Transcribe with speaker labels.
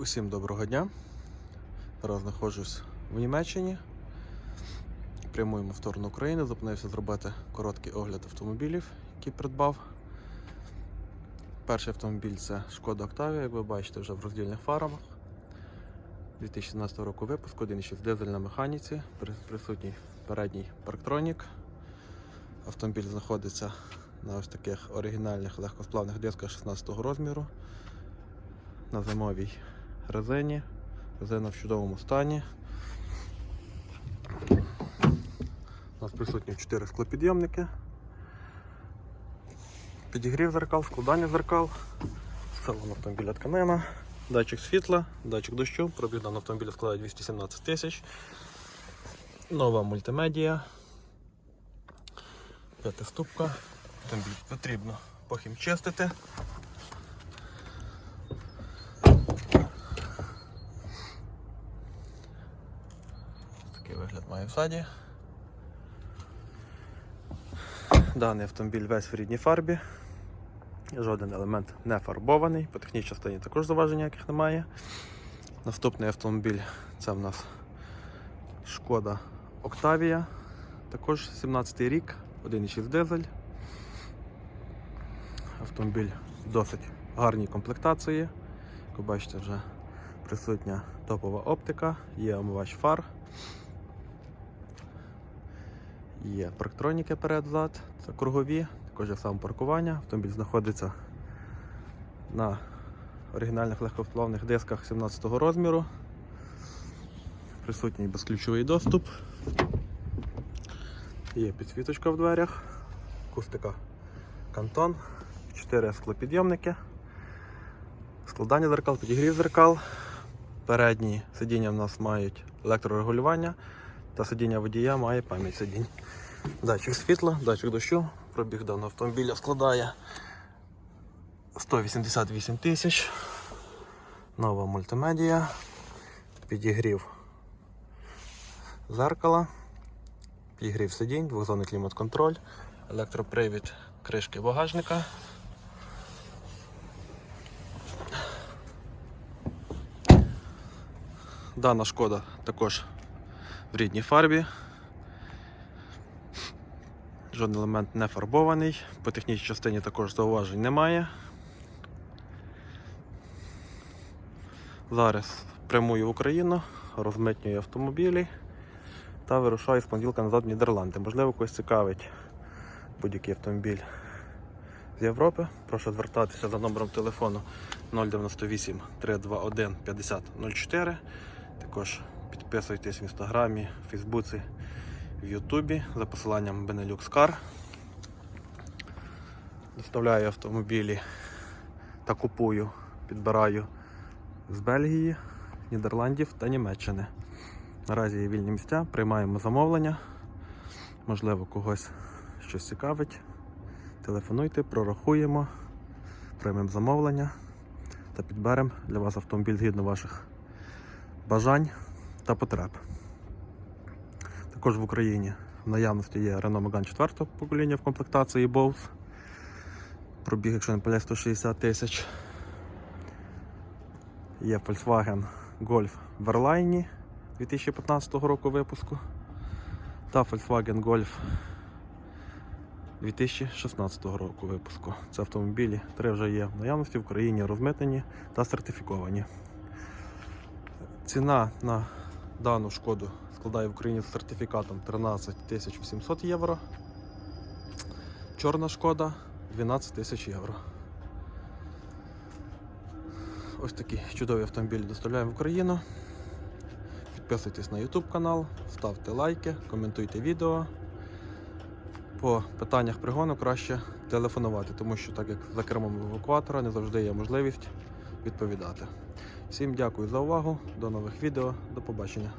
Speaker 1: Усім доброго дня. Зараз знаходжусь в Німеччині. Прямуємо в сторону України. Зупинився зробити короткий огляд автомобілів, які придбав. Перший автомобіль це Шкода Octavia, як ви бачите, вже в роздільних фарах. 2017 року випуску, 1.6 дизель на механіці, присутній передній парктронік. Автомобіль знаходиться на ось таких оригінальних легкосплавних дисках 16 розміру на зимовій резині. Резина в чудовому стані. У нас присутні 4 склопідйомники. Підігрів зеркал, складання зеркал, салон автомобіля тканина, датчик світла, датчик дощу, пробіг даного автомобіля складає 217 тисяч. Нова мультимедія. П'ятиступка. Автомобіль потрібно похімчистити. Має в саді. Даний автомобіль весь в рідній фарбі. Жоден елемент не фарбований, по технічній частині також заважень ніяких немає. Наступний автомобіль це в нас Шкода Octavia, також 17 й рік, 1,6 дизель. Автомобіль в досить гарній комплектації. Як ви бачите, вже присутня топова оптика, є омивач фар. Є парктроніки перед-зад, це кругові, також є саме паркування. Автомобіль знаходиться на оригінальних легкосплавних дисках 17 го розміру. Присутній безключовий доступ. Є підсвіточка в дверях, акустика кантон, 4 склопідйомники, складання зеркал, підігрів зеркал. Передні сидіння в нас мають електрорегулювання та сидіння водія має пам'ять сидінь. Датчик світла, датчик дощу, пробіг даного автомобіля складає 188 тисяч. Нова мультимедія, підігрів зеркала, підігрів сидінь, двохзонний клімат-контроль, електропривід кришки багажника. Дана шкода також в рідній фарбі. Жоден елемент не фарбований, по технічній частині також зауважень немає. Зараз прямую в Україну, розмитнюю автомобілі та вирушаю з понеділка назад в Нідерланди. Можливо, когось цікавить будь-який автомобіль з Європи. Прошу звертатися за номером телефону 098 321 50 04. Також підписуйтесь в інстаграмі, Фейсбуці, в Ютубі за посиланням Benelux Car. Доставляю автомобілі та купую, підбираю з Бельгії, Нідерландів та Німеччини. Наразі є вільні місця, приймаємо замовлення. Можливо, когось щось цікавить. Телефонуйте, прорахуємо, приймемо замовлення та підберемо для вас автомобіль згідно ваших бажань та потреб. Також в Україні в наявності є Renault Megane 4 покоління в комплектації Bose. Пробіг, якщо не помиляюсь, 160 тисяч. Є Volkswagen Golf Verline 2015 року випуску та Volkswagen Golf 2016 року випуску. Це автомобілі три вже є в наявності в Україні розмитнені та сертифіковані. Ціна на дану шкоду складає в Україні з сертифікатом 13 800 євро. Чорна шкода 12 тисяч євро. Ось такі чудові автомобілі доставляємо в Україну. Підписуйтесь на YouTube канал, ставте лайки, коментуйте відео. По питаннях пригону краще телефонувати, тому що так як за кермом евакуатора не завжди є можливість відповідати. Всім дякую за увагу, до нових відео, до побачення.